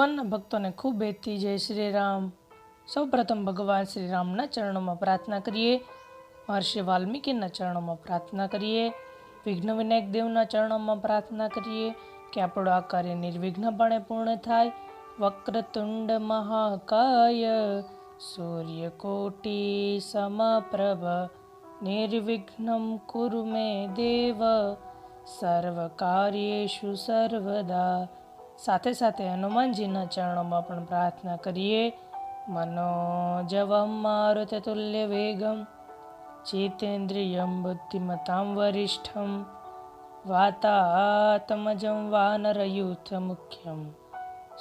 ભગવાનના ભક્તોને ખૂબ હેતથી જય શ્રી રામ સૌપ્રથમ ભગવાન શ્રી રામના ચરણોમાં પ્રાર્થના કરીએ. મહર્ષિ વાલ્મીકીના ચરણોમાં પ્રાર્થના કરીએ. વિઘ્ન વિનાયક દેવના ચરણોમાં પ્રાર્થના કરીએ કે આપણું આ કાર્ય નિર્વિઘ્નપણે પૂર્ણ થાય. વક્રતુંડ મહાકાય સૂર્યકોટી સમપ્રભ, નિર્વિઘ્નમ કુરુ મે દેવ. સર્વકાર્યેષુ સર્વદા સાથે સાથે હનુમાનજીના ચરણોમાં પણ પ્રાર્થના કરીએ. મનોજવમ મારુતતુલ્ય વેગમ, ચેતેન્દ્રિયમ બુદ્ધિમતામ વરિષ્ઠમ, વાતાતમજમ વાનરયુથ મુખ્યમ.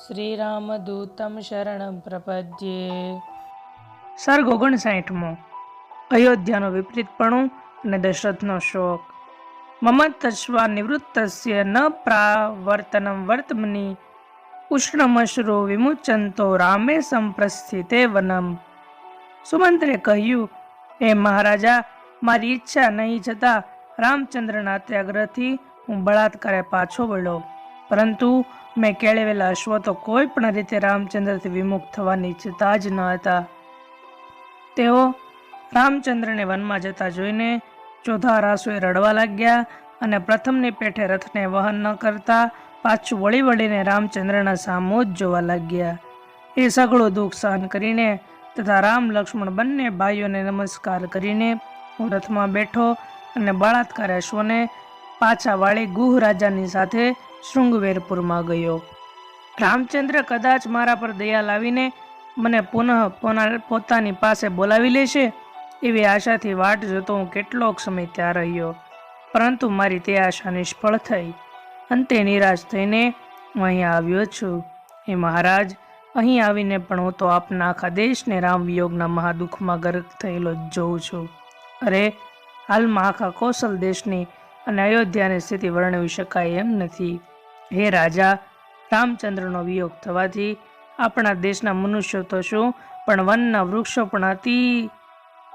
શ્રીરામદૂતમ શરણમ પ્રપદ્યે. સર્ગ ઓગણસાઠમો, અયોધ્યાનો વિપરીતપણું અને દશરથનો શોક. મમતશ્વા નિવૃત્તસ્ય ન પ્રાવર્તનમ વર્તમની ઉષ્ણમશ્રુ વિમુચંતો રામે સંપ્રસ્થિતે વનમ સુમંત્રે કહ્યું હે મહારાજા મારી ઈચ્છા નહીં જતા રામચંદ્રના ત્યાગ્રહથી હું બળાત્કારે પાછો વળ્યો પરંતુ મેં કેળવેલા અશ્વ તો કોઈ પણ રીતે રામચંદ્રથી વિમુખ થવાની ઈચ્છતા જ ન હતા તેઓ રામચંદ્રને વનમાં જતા જોઈને ચોથા રાસોએ રડવા લાગ્યા અને પ્રથમની પેઠે રથને વહન ન કરતા પાછું વળી વળીને રામચંદ્રના સામો જ જોવા લાગ્યા. એ સઘળું દુઃખ સહન કરીને તથા રામ, લક્ષ્મણ બંને ભાઈઓને નમસ્કાર કરીને હું રથમાં બેઠો અને બળાત્કાર અશ્વને પાછા વાળી ગુહ રાજાની સાથે શૃંગવેરપુરમાં ગયો. રામચંદ્ર કદાચ મારા પર દયા લાવીને મને પોના- પોતાની પાસે બોલાવી લેશે? એવી આશાથી વાટ જોતો હું કેટલોક સમય ત્યાં રહ્યો. પરંતુ મારી તે આશા નિષ્ફળ થઈ. અંતે નિરાશ થઈને હું અહીંયા આવ્યો છું. હે મહારાજ, અહીં આવીને પણ હું તો આપના આખા દેશને રામ વિયોગના મહાદુઃખમાં ગર્ક થયેલો જ જોઉં છું. અરે, હાલમાં આખા કૌશલ દેશની અને અયોધ્યાની સ્થિતિ વર્ણવી શકાય એમ નથી. હે રાજા, રામચંદ્રનો વિયોગ થવાથી આપણા દેશના મનુષ્યો તો શું, પણ વનના વૃક્ષો પણ અતિ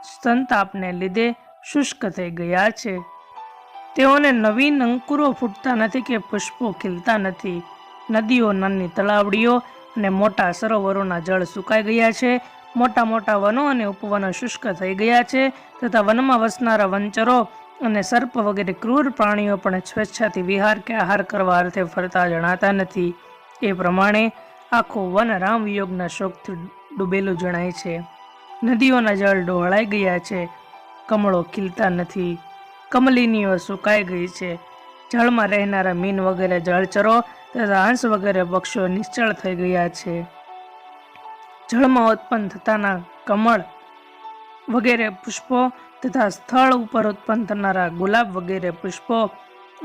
સંતાપને લીધે શુષ્ક થઈ ગયા છે. તેઓને નવીન અંકુરો ફૂટતા નથી કે પુષ્પો ખીલતા નથી. નદીઓ નાની તળાવડીઓ અને મોટા સરોવરોના જળ સુકાઈ ગયા છે. મોટા મોટા વનો અને ઉપવનો શુષ્ક થઈ ગયા છે તથા વનમાં વસનારા વંચરો અને સર્પ વગેરે ક્રૂર પ્રાણીઓ પણ સ્વેચ્છાથી વિહાર કે આહાર કરવા અર્થે ફરતા જણાતા નથી. એ પ્રમાણે આખું વન રામ વિયોગના શોકથી ડૂબેલું જણાય છે. નદીઓના જળ ડોહળાઈ ગયા છે. કમળો ખીલતા નથી. કમલીનીઓ સુકાઈ ગઈ છે. જળમાં રહેનારા મીન વગેરે જળચરો તથા હંસ વગેરે પક્ષીઓ નિશ્ચળ થઈ ગયા છે. જળમાં ઉત્પન્ન થતાના કમળ વગેરે પુષ્પો તથા સ્થળ ઉપર ઉત્પન્ન થનારા ગુલાબ વગેરે પુષ્પો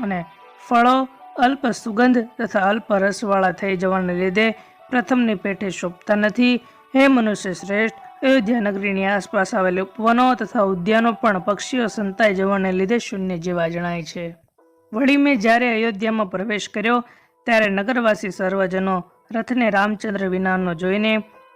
અને ફળો અલ્પ સુગંધ તથા અલ્પ રસવાળા થઈ જવાને લીધે પ્રથમની પેટે શોભતા નથી. હે મનુષ્ય શ્રેષ્ઠ અયોધ્યા નગરીની આસપાસ આવેલી ઉપવનો તથા ઉદ્યાનો પણ પક્ષીઓ સંતાઈ જવાને લીધે શૂન્ય જેવા જણાય છે. વળી મેં જ્યારે અયોધ્યામાં પ્રવેશ કર્યો, ત્યારે નગરવાસી સર્વજનો રથને રામચંદ્ર વિનાનો જોઈને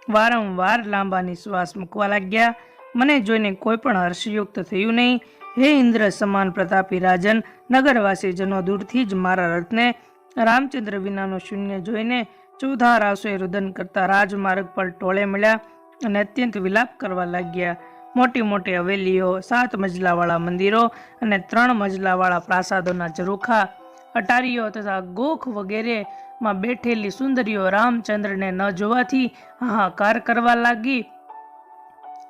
વારંવાર લાંબા નિશ્વાસ મૂકવા લાગ્યા. મને જોઈને કોઈ પણ હર્ષયુક્ત થયું નહીં. હે ઇન્દ્ર, સમાન પ્રતાપી રાજન, નગરવાસીજનો દૂરથી જ મારા રથને રામચંદ્ર વિનાનો શૂન્ય જોઈને ચૌધા રાસોએ રુદન કરતા રાજમાર્ગ પર ટોળે મળ્યા. અને અત્યંત વિલાપ કરવા લાગ્યા. મોટી મોટી હવેલીઓ, સાત મજલાવાળા મંદિરો અને ત્રણ મજલાવાળા પ્રાસાદોના ઝરૂખા, અટારીઓ તથા ગોખ વગેરેમાં બેઠેલી સુંદરીઓ રામચંદ્રને ન જોવાથી હાહાકાર કરવા લાગી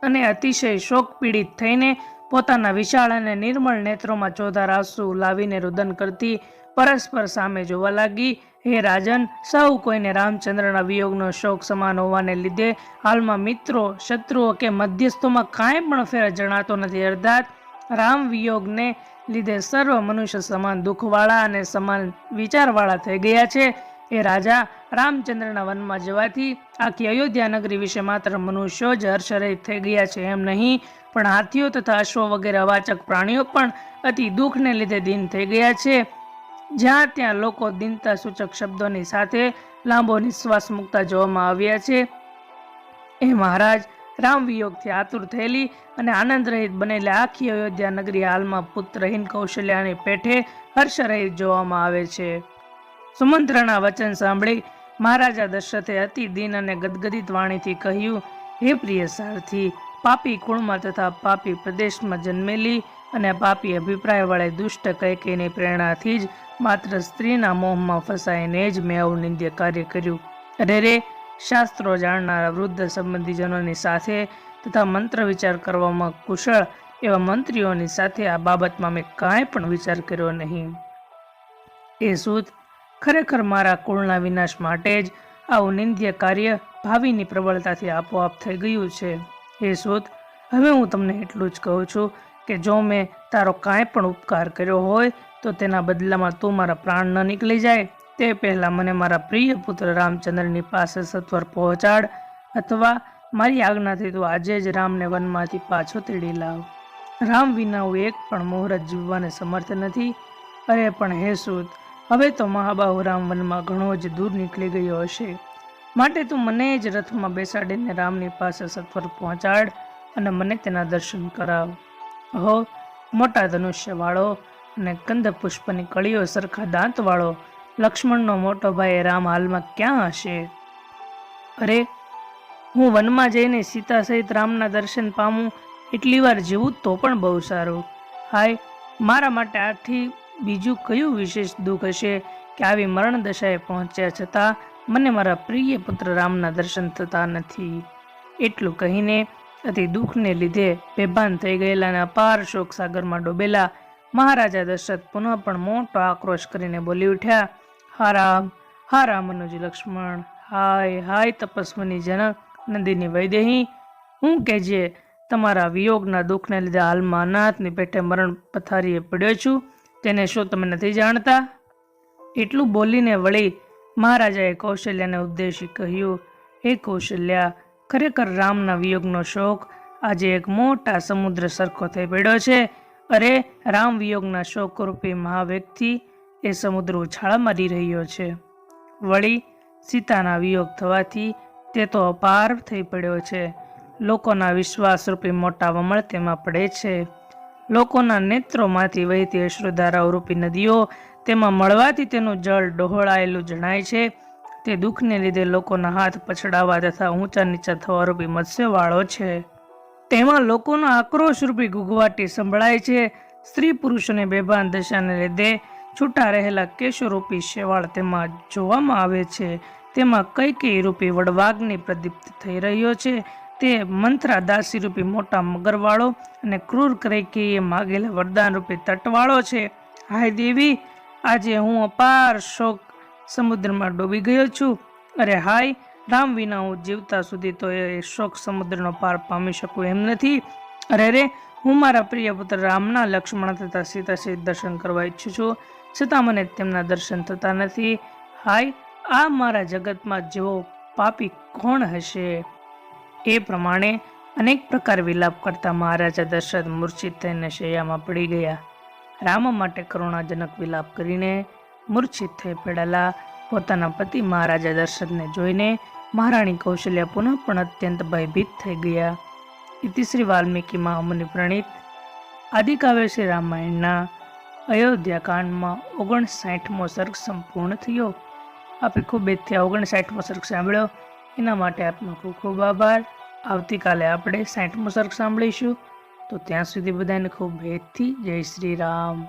અને અતિશય શોક પીડિત થઈને પોતાના વિશાળ અને નિર્મળ નેત્રોમાં ચોધાર આંસુ લાવીને રુદન કરતી પરસ્પર સામે જોવા લાગી. હે રાજન સૌ કોઈને રામચંદ્રના વિયોગનો શોક સમાન હોવાને લીધે હાલમાં મિત્રો, શત્રુઓ કે મધ્યસ્થોમાં કાંઈ પણ ફેર જણાતો નથી. અર્થાત, રામ વિયોગને લીધે સર્વ મનુષ્ય સમાન દુઃખવાળા અને સમાન વિચારવાળા થઈ ગયા છે. એ રાજા, રામચંદ્રના વનમાં જવાથી આખી અયોધ્યા નગરી વિશે માત્ર મનુષ્યો જ હર્ષરહિત થઈ ગયા છે એમ નહીં, પણ હાથીઓ તથા અશ્વ વગેરે અવાચક પ્રાણીઓ પણ અતિ દુઃખને લીધે દિન થઈ ગયા છે. જ્યાં ત્યાં લોકો દિનતા સૂચક શબ્દોની સાથે લાંબો નિશ્વાસ મૂકતા જોવામાં આવ્યા છે. એ મહારાજ રામ આતુર થયેલી અને આનંદ રહિત આખી અયોધ્યા નગરી હાલમાં પુત્રહીન કૌશલ્યાની પેઠે હર્ષરહિત જોવામાં આવે છે. સુમંત્રના વચન સાંભળી મહારાજા દશરથે અતિ દિન અને ગદગદિત વાણીથી કહ્યું, હે પ્રિય સારથી, પાપી કુળમાં તથા પાપી પ્રદેશમાં જન્મેલી અને પાપી અભિપ્રાયવાળી દુષ્ટ કૈકેયની પ્રેરણાથી જ માત્ર સ્ત્રીના મોહમાં ફસાઈને જ મેં આવું નિંદ્ય કાર્ય કર્યું. અરે રે, શાસ્ત્રો જાણનારા વૃદ્ધ સંબંધીજનોની સાથે તથા મંત્ર વિચાર કરવામાં કુશળ એવા મંત્રીઓની સાથે આ બાબતમાં મેં કાંઈ પણ વિચાર કર્યો નહીં. એ સૂત, ખરેખર મારા કુળના વિનાશ માટે જ આવું નિંદ્ય કાર્ય ભાવિની પ્રબળતાથી આપોઆપ થઈ ગયું છે. એ સૂત, હવે હું તમને એટલું જ કહું છું કે જો મેં તારો કાંઈ પણ ઉપકાર કર્યો હોય તો તેના બદલામાં તું મારા પ્રાણ ન નીકળી જાય. તે પહેલાં મને મારા પ્રિય પુત્ર રામચંદ્રની પાસે સત્વર પહોંચાડ અથવા મારી આજ્ઞાથી તું આજે જ રામને વનમાંથી પાછો તેડી લાવ. રામ વિના હું એક પણ મુહૂર્ત જીવવાને સમર્થ નથી. અરે પણ હે સૂત, હવે તો મહાબાહુ રામ વનમાં ઘણો જ દૂર નીકળી ગયો હશે. માટે તું મને જ રથમાં બેસાડીને રામની પાસે સત્વર પહોંચાડ અને મને તેના દર્શન કરાવ. હો મોટા ધનુષ્યવાળો અને કંદ પુષ્પની કળીઓ સરખા દાંતવાળો. લક્ષ્મણનો મોટો ભાઈ રામ હાલમાં ક્યાં હશે? અરે, હું વનમાં જઈને સીતા સહિત રામના દર્શન પામું એટલી વાર જીવું તો પણ બહુ સારું. હાય, મારા માટે આથી બીજું કયું વિશેષ દુઃખ હશે કે આવી મરણ દશાએ પહોંચ્યા છતાં મને મારા પ્રિય પુત્ર રામના દર્શન થતા નથી? એટલું કહીને અતિ દુઃખને લીધે બેભાન થઈ ગયેલા અને અપાર શોક સાગરમાં ડૂબેલા મહારાજા દશરથ પુનઃ પણ મોટો આક્રોશ કરીને બોલી ઉઠ્યા, હા રામ હા રામ મનુજ લક્ષ્મણ, હાય હાય તપસ્વીની જનક, નંદીની વૈદેહી, હું કે જે તમારા વિયોગના દુઃખને લીધે હાલમાં અનાથની પેટે મરણ પથારીએ પડ્યો છું, તેને શું તમે નથી જાણતા? એટલું બોલીને વળી મહારાજાએ કૌશલ્યાને ઉદ્દેશી કહ્યું, હે કૌશલ્યા, ખરેખર રામના વિયોગનો શોક આજે એક મોટા સમુદ્ર સરખો થઈ પડ્યો છે. અરે, રામ વિયોગના શોકરૂપી મહાવ્યક્તિ એ સમુદ્ર ઉછાળા મારી રહ્યો છે. વળી, સીતાના વિયોગ થવાથી તે તો અપાર થઈ પડ્યો છે. લોકોના વિશ્વાસરૂપી મોટા વમળ તેમાં પડે છે. લોકોના નેત્રોમાંથી વહેતી અશ્રુધારાઓ રૂપી નદીઓ તેમાં મળવાથી તેનું જળ ડહોળાયેલું જણાય છે. તે દુઃખને લીધે લોકોના હાથ પછડાવા તથા ઊંચા નીચા થવારૂપી મત્સ્યવાળો છે. તેમાં લોકોનો આક્રોશ રૂપી ઘૂઘવાટી સંભળાય છે. સ્ત્રી પુરુષોને બેભાન દશાને લીધે છૂટા રહેલા કેશોરૂપી શેવાળ તેમાં જોવામાં આવે છે. તેમાં કઈ કઈ રૂપી વડવાગની પ્રદીપ્ત થઈ રહ્યો છે. તે મંત્રા દાસી રૂપી મોટા મગરવાળો અને ક્રૂર કૈકેયીએ માગેલા વરદાન રૂપી તટવાળો છે. હાય દેવી, આજે હું અપાર શોક સમુદ્રમાં ડૂબી ગયો છું. અરે હાય રામ વિના હું જીવતા સુધી તો એ શોક સમુદ્રનો પાર પામી શકું એમ નથી. અરે રે, હું મારા પ્રિય પુત્ર રામના લક્ષ્મણ તથા સીતા સહિત દર્શન કરવા ઈચ્છું છું. છતાં મને તેમના દર્શન થતા નથી. હાય, આ મારા જગતમાં જેવો પાપી કોણ હશે? એ પ્રમાણે અનેક પ્રકાર વિલાપ કરતા મહારાજા દશરથ મૂર્છિત થઈને શૈયામાં પડી ગયા. રામ માટે કરુણાજનક વિલાપ કરીને મૂર્છિત થઈ પડેલા પોતાના પતિ મહારાજા દશરથને જોઈને મહારાણી કૌશલ્યા પુનઃ પણ અત્યંત ભયભીત થઈ ગયા. ઇતિશ્રી વાલ્મીકીમાં વાલ્મીકી મહામુનિ પ્રણીત. આદિકાવ્ય શ્રી રામાયણના અયોધ્યા કાંડમાં ઓગણસાઠમો સર્ગ સંપૂર્ણ થયો. આપે ખૂબ એથી ઓગણસાઠમો સર્ગ સાંભળ્યો. એના માટે આપનો ખૂબ ખૂબ આભાર. આવતીકાલે આપણે સાઠમો સર્ગ સાંભળીશું. તો ત્યાં સુધી બધાને ખૂબ ભેદથી જય શ્રી રામ.